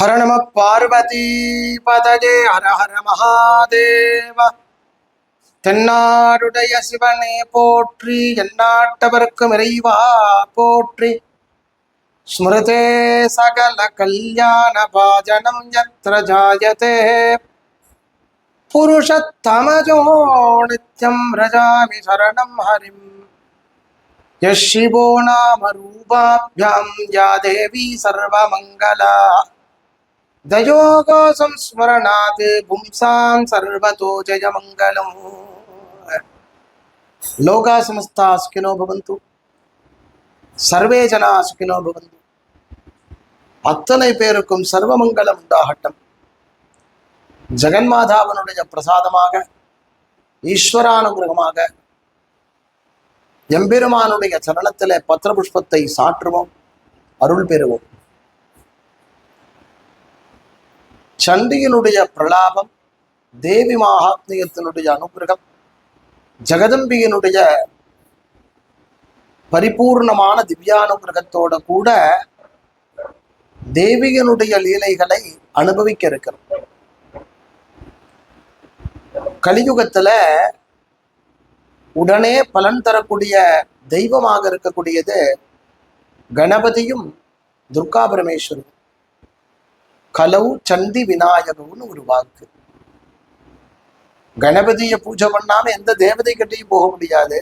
ஹர நம பார்வதி பதஜே ஹர ஹர மகாதேவ தென்னாடுடைய சிவனே போற்றி எந்நாட்டவர்க்கும் இறைவா போற்றி. ஸ்மிருதே சகல கல்யாண பாஜனம் யத்ர ஜாயதே. புருஷத்தமஜோ நித்யம் ரஜாமி சரணம் ஹரிம். யஷிவோ நாம ரூபாபியாம் யா தேவி சர்வமங்களா. தயோகோசம் ஸ்மரணாத் பும்சாம் சர்வதோ ஜெயமங்கலம் லோகா சமஸ்தா சுகினோ பவந்து சர்வே ஜனா சுகினோ பவந்து அத்தனை பேருக்கும் சர்வமங்கலம் உண்டாகட்டும்। ஜெகன்மாதாவனுடைய பிரசாதமாக ஈஸ்வரானுகிரகமாக எம்பெருமானுடைய சரணத்திலே பத்திரபுஷ்பத்தை சாற்றுவோம் அருள் பெறுவோம்। சண்டியினுடைய பிரலாபம் தேவி மகாத்மியத்தினுடைய அனுகிரகம் ஜெகதம்பியினுடைய பரிபூர்ணமான திவ்யானுகிரகத்தோட கூட தேவியனுடைய லீலைகளை அனுபவிக்க இருக்கிறோம். கலியுகத்துல உடனே பலன் தரக்கூடிய தெய்வமாக இருக்கக்கூடியது கணபதியும் துர்கா பரமேஸ்வரும் கலவு சந்தி விநாயகம்னு ஒரு வாக்கு. கணபதியை பூஜை பண்ணாம எந்த தேவதை கிட்டையும் போக முடியாது.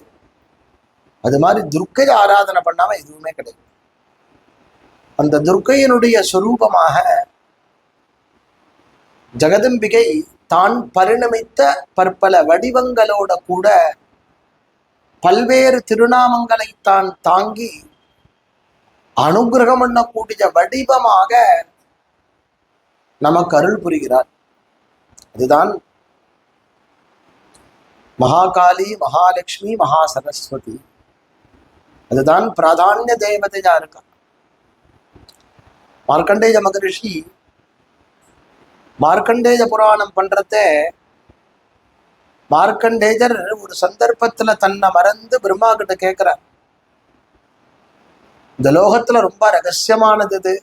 அது மாதிரி துர்க்கை ஆராதனை பண்ணாம எதுவுமே கிடையாது. அந்த துர்க்கையினுடைய சொரூபமாக ஜெகதம்பிகை தான் பரிணமித்த பற்பல வடிவங்களோட கூட பல்வேறு திருநாமங்களை தான் தாங்கி அனுகிரகம் பண்ணக்கூடிய வடிவமாக நமக்கு அருள் புரிகிறார். அதுதான் மகாகாளி மகாலட்சுமி மகா சரஸ்வதி அதுதான் பிராதானிய தேவதையா இருக்கா? மார்க்கண்டேய மகரிஷி மார்க்கண்டேய புராணம் பண்றத மார்க்கண்டேஜர் ஒரு சந்தர்ப்பத்துல தன்னை மறந்து பிரம்மா கிட்ட கேட்கிறார் இந்த லோகத்துல ரொம்ப ரகசியமானது இது.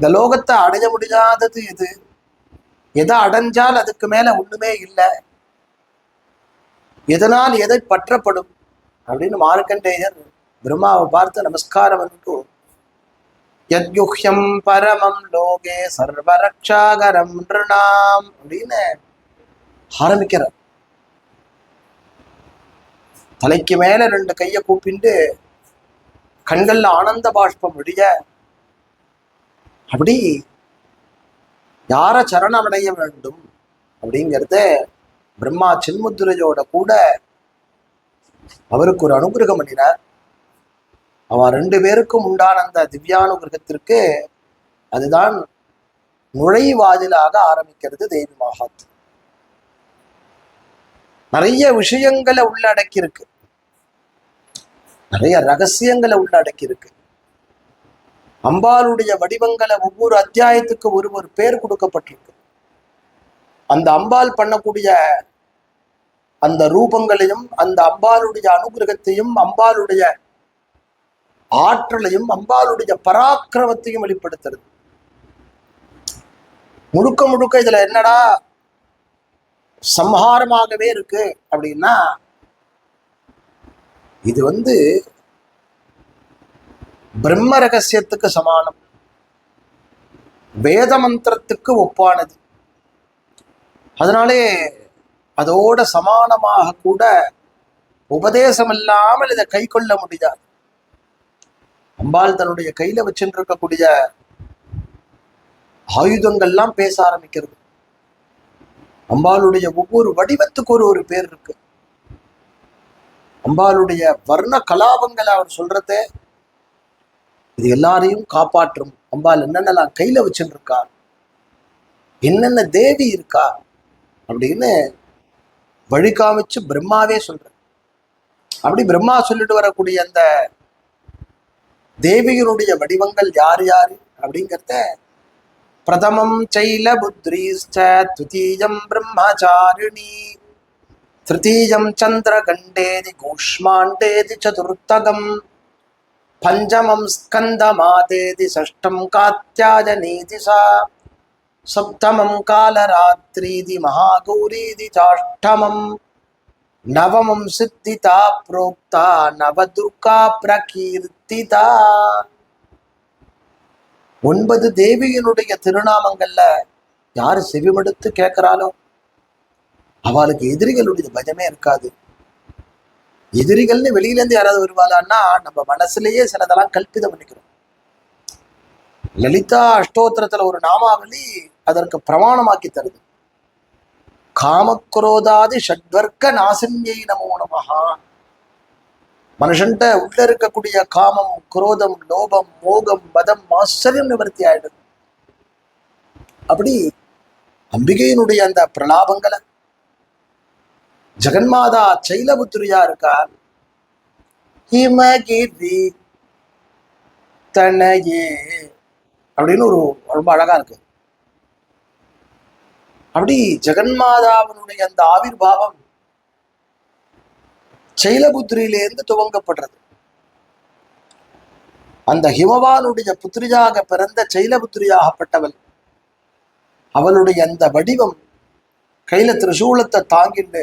இந்த லோகத்தை அடைய முடியாதது இது எதை அடைஞ்சால் அதுக்கு மேல ஒண்ணுமே இல்லை. எதனால் எதை பற்றப்படும்? அப்படின்னு மார்க்கண்டேயர் பிரம்மாவை பார்த்து நமஸ்காரம் பண்ணிட்டு யத்யுஹ்யம் பரமம் லோகே சர்வரக்ஷாகரம் நிருணாம் அப்படின்னு ஆரம்பிக்கிறார். தலைக்கு மேல ரெண்டு கையை கூப்பிண்டு கண்கள்ல ஆனந்த பாஷ்பம் விடிய அப்படி யார சரணமடைய வேண்டும் அப்படிங்கிறத பிரம்மா சின்முத்துரையோட கூட அவருக்கு ஒரு அனுகிரகம் பண்ணினார். அவன் ரெண்டு பேருக்கும் உண்டான அந்த திவ்யானுகிரகத்திற்கு அதுதான் நுழைவாதிலாக ஆரம்பிக்கிறது தேவி மகாத். நிறைய விஷயங்களை உள்ளடக்கி இருக்கு நிறைய ரகசியங்களை உள்ளடக்கி இருக்கு அம்பாளுடைய வடிவங்களை ஒவ்வொரு அத்தியாயத்துக்கு ஒரு ஒரு பேர் கொடுக்கப்பட்டிருக்கு. அந்த அம்பாள் பண்ணக்கூடிய அந்த ரூபங்களையும் அந்த அம்பாளுடைய அனுகிரகத்தையும் அம்பாளுடைய ஆற்றலையும் அம்பாளுடைய பராக்கிரமத்தையும் வெளிப்படுத்துறது. முழுக்க முழுக்க இதுல என்னடா சம்ஹாரமாகவே இருக்கு அப்படின்னா இது வந்து பிரம்ம ரகசியத்துக்கு சமானம். வேத மந்திரத்துக்கு ஒப்பானது. அதனாலே அதோட சமானமாக கூட உபதேசம் இல்லாமல் இதை கை கொள்ள முடியாது. அம்பாள் தன்னுடைய கையில வச்சுட்டு இருக்கக்கூடிய ஆயுதங்கள்லாம் பேச ஆரம்பிக்கிறது. அம்பாளுடைய ஒவ்வொரு வடிவத்துக்கு ஒரு ஒரு பேர் இருக்கு. அம்பாளுடைய வர்ண கலாபங்களை அவர் சொல்றதே இது எல்லாரையும் காப்பாற்றும். அம்பாள் என்னென்னலாம் கையில வச்சுட்டு இருக்கா என்னென்ன தேவி இருக்கா? அப்படின்னு வழி காமிச்சு பிரம்மாவே சொல்ற அப்படி பிரம்மா சொல்லிட்டு வரக்கூடிய அந்த தேவியனுடைய வடிவங்கள் யார் யாரு? அப்படிங்கிறத பிரதமம் சைல புத்ரீஷ்ட துதீயம் பிரம்மச்சாரிணி திருத்தீயம் சந்திரகண்டேதி கூஷ்மாண்டேதி சதுர்த்தகம். பஞ்சமம் ஸ்கந்தமாதேதி சஷ்டம் காத்தியாஜனீதி சா. சப்தமம் காலராத்திரீதி மகாகௌரீதி சாஷ்டமம். நவமம் சித்திதா புரோக்தா நவதுர்கா பிரகீர்த்திதா. ஒன்பது தேவியினுடைய திருநாமங்கள்ல யாரு செவிமடுத்து கேட்கிறாலோ அவளுக்கு எதிரிகளுடைய பயமே இருக்காது. எதிரிகள்னு வெளியில இருந்து யாராவது வருவாளான்னா நம்ம மனசுலயே சிலதெல்லாம் கல்பிதம் பண்ணிக்கிறோம். லலிதா அஷ்டோத்திரத்துல ஒரு நாமாவளி அதற்கு பிரமாணமாக்கி தருது. காமக்ரோதாதி ஷட்வர்க்க நாசின்யை நமோ நமஹா. மனுஷன்ட்ட உள்ள இருக்கக்கூடிய காமம் குரோதம் லோபம் மோகம் மதம் ஆச்சரியம் நிவர்த்தி ஆயிடுது. அப்படி அம்பிகையினுடைய அந்த பிரலாபங்களை ஜெகன்மாதா சைலபுத்திரியா இருக்கார். ஹிமகிரி தனையே அப்படின்னு ஒரு ரொம்ப அழகா இருக்கு. அப்படி ஜெகன்மாதாவினுடைய அந்த ஆவிர்வாவம் சைலபுத்திரியிலிருந்து துவங்கப்படுறது. அந்த ஹிமவானுடைய புத்திரியாக பிறந்த சைலபுத்திரியாகப்பட்டவள் அவளுடைய அந்த வடிவம் கையில திரிசூலத்தை தாங்கிட்டு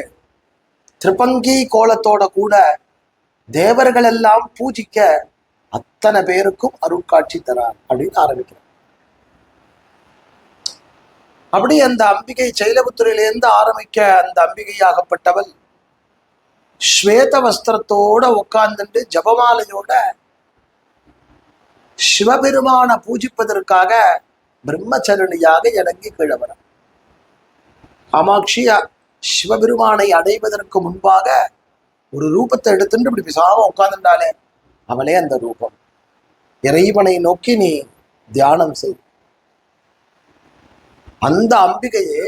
திருப்பங்கி கோலத்தோட கூட தேவர்கள் எல்லாம் பூஜிக்க அத்தனை பேருக்கும் அருட்காட்சி தரார் அப்படின்னு ஆரம்பிக்கிறார். அப்படி அந்த அம்பிகை சைலபுத்திரியிலேருந்து ஆரம்பிக்க அந்த அம்பிகையாகப்பட்டவள் ஸ்வேத வஸ்திரத்தோட உட்கார்ந்துட்டு ஜபமாலையோட சிவபெருமான பூஜிப்பதற்காக பிரம்மச்சரணியாக இறங்கி கிழவர காமாட்சி சிவபெருமானை அடைவதற்கு முன்பாக ஒரு ரூபத்தை எடுத்துட்டு இப்படி பிசாம உட்காந்துட்டாலே அவளே அந்த ரூபம். இறைவனை நோக்கி நீ தியானம் செய். அந்த அம்பிகையே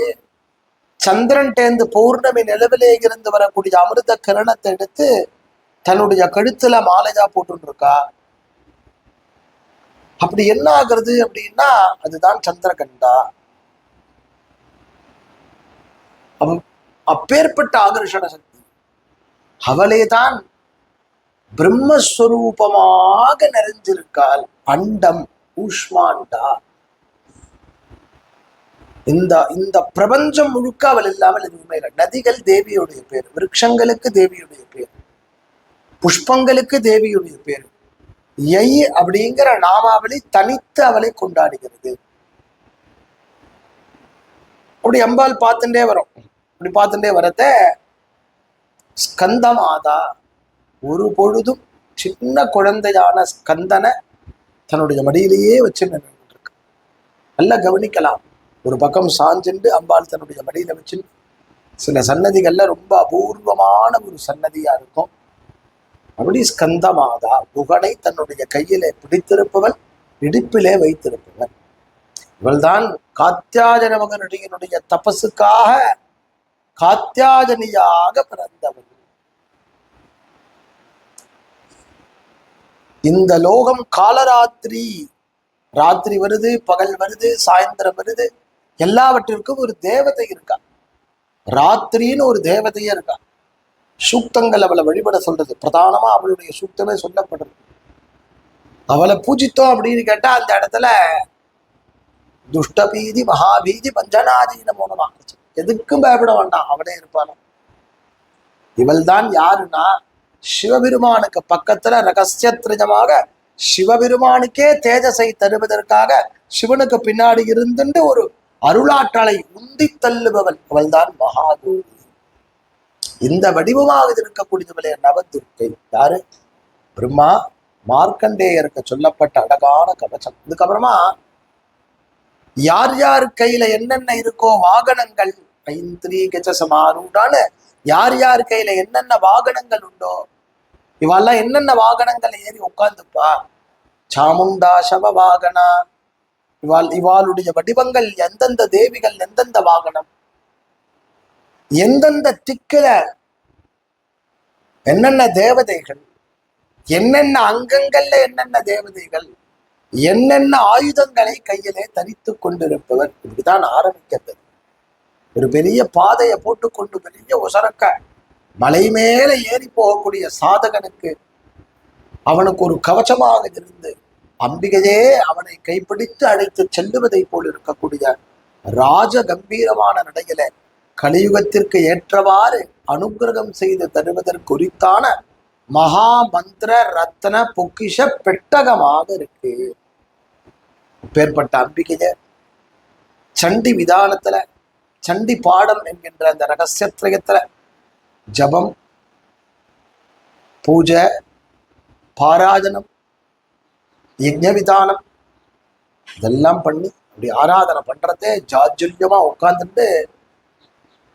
சந்திரன் டேந்து பௌர்ணமி நிலவிலே இருந்து வரக்கூடிய அமிர்த கிரணத்தை எடுத்து தன்னுடைய கழுத்துல மாலையா போட்டுருக்கா. அப்படி என்ன ஆகுறது அப்படின்னா அதுதான் சந்திரகண்டா. அவன் அப்பேற்பட்ட ஆகர்ஷண சக்தி. அவளே தான் பிரம்மஸ்வரூபமாக நிறைஞ்சிருக்காள் அண்டம் ஊஷ்மாண்டா. இந்த இந்த பிரபஞ்சம் முழுக்க அவள் இல்லாமல் எதுவுமே இல்லை. நதிகள் தேவியுடைய பேர் விருட்சங்களுக்கு தேவியுடைய பேர் புஷ்பங்களுக்கு தேவியுடைய பேர். யை அப்படிங்கிற நாமாவளி தனித்து அவளை கொண்டாடுகிறது. அப்படி அம்பாள் பார்த்துட்டே வரும். அப்படி பார்த்துட்டே வரத ஸ்கந்தமாதா. ஒரு பொழுதும் சின்ன குழந்தையான ஸ்கந்தனை தன்னுடைய மடியிலேயே வச்சு நின்றுட்டு இருக்கு நல்லா கவனிக்கலாம். ஒரு பக்கம் சாஞ்சுண்டு அம்பாள் தன்னுடைய மடியில வச்சு சில சன்னதிகள்ல ரொம்ப அபூர்வமான ஒரு சன்னதியா இருக்கும். அப்படி ஸ்கந்தமாதா புகனை தன்னுடைய கையிலே பிடித்திருப்பவள் இடுப்பிலே வைத்திருப்பவள் இவள்தான் காத்தியாஜன மகனுடைய தபசுக்காக காத்தியாஜனியாக பிறந்தவள் இந்த லோகம் காலராத்திரி. ராத்திரி வருது பகல் வருது சாயந்தரம் வருது. எல்லாவற்றிற்கும் ஒரு தேவதை இருக்கா ராத்திரின்னு ஒரு தேவதையே இருக்கா சூக்தங்கள் அவளை வழிபட சொல்றது. பிரதானமா அவளுடைய சூக்தமே சொல்லப்படுறது அவளை பூஜித்தோம் அப்படின்னு கேட்டா அந்த இடத்துல துஷ்டபீதி மகாபீதி பஞ்சனாதீன மூலமா எதுக்கும் பயப்பட வேண்டாம் அவனே இருப்பானோ? இவள் தான் யாருன்னா சிவபெருமானுக்கு பக்கத்துல ரகசியத்ரிஜமாக சிவபெருமானுக்கே தேஜஸை தருவதற்காக சிவனுக்கு பின்னாடி இருந்துட்டு ஒரு அருளாற்றலை உந்தி தள்ளுபவன் அவள்தான் மகாதேவி. இந்த வடிவமாக இருக்கக்கூடியவளே நவதுர்க்கை. யாரு? பிரம்மா மார்க்கண்டேயருக்கு சொல்லப்பட்ட அழகான கவசம். இதுக்கப்புறமா யார் யார் கையில என்னென்ன இருக்கோ வாகனங்கள் ஐந்திரி கஜசமாரூடான யார் யார் கையில என்னென்ன வாகனங்கள் உண்டோ இவெல்லாம் என்னென்ன வாகனங்கள் ஏறி உட்கார்ந்துப்பா? சாமுண்டா சவ வாகனா? இவாள் இவாளுடைய வடிவங்கள் எந்தெந்த தேவிகள் எந்தெந்த வாகனம்? எந்தெந்த திக்கில என்னென்ன தேவதைகள்? என்னென்ன அங்கங்கள்ல என்னென்ன தேவதைகள்? என்னென்ன ஆயுதங்களை கையிலே தரித்து கொண்டிருப்பவர்? இப்படிதான் ஆரம்பிக்கிறது ஒரு பெரிய பாதையை போட்டுக்கொண்டு பெரிய உசரக்க மலை மேல ஏறி போகக்கூடிய சாதகனுக்கு அவனுக்கு ஒரு கவச்சமாக இருந்து அம்பிகையே அவனை கைப்பிடித்து அழைத்து செல்லுவதை போல் இருக்கக்கூடிய ராஜ கம்பீரமான நடையில கலியுகத்திற்கு ஏற்றவாறு அனுக்கிரகம் செய்து தருவதற்குரித்தான மகா மந்திர ரத்ன பொக்கிஷ பெட்டகமாக இருக்கு. பேர்பட்ட அம்பிகையர் சண்டி விதானத்துல சண்டி பாடம் என்கின்ற அந்த ரகசியத்திரயத்துல ஜபம் பூஜை பாராஜனம் யஜ்ஞ விதானம் இதெல்லாம் பண்ணி அப்படி ஆராதனை பண்றதே ஜாஜல்யமா உட்கார்ந்துட்டு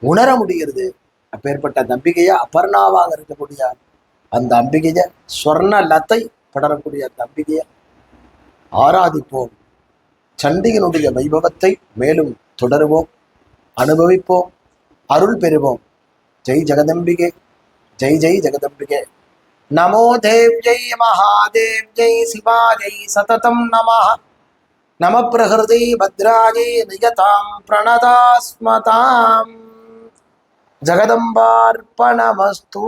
உணர முடிகிறது. அப்பேற்பட்ட நம்பிக்கையா அபர்ணாவாக இருக்கக்கூடிய அந்த அம்பிகைய சொர்ண லத்தை படரக்கூடிய அந்த அம்பிகைய ஆராதிப்போம். சண்டிகனுடைய வைபவத்தை மேலும் தொடருவோம் அனுபவிப்போம் அருள் பெறுவோம். ஜெய் ஜெகதம்பிகே ஜெய் ஜெய் ஜெகதம்பிகே. நமோ தேவ்யை மகாதேவ்யை சிவாஜை சததம் நம நம பிரகிருதி பத்ராஜை நியதாம் பிரணதாஸ்மதாம். ஜெகதம்பார்ப்பணமஸ்தூ.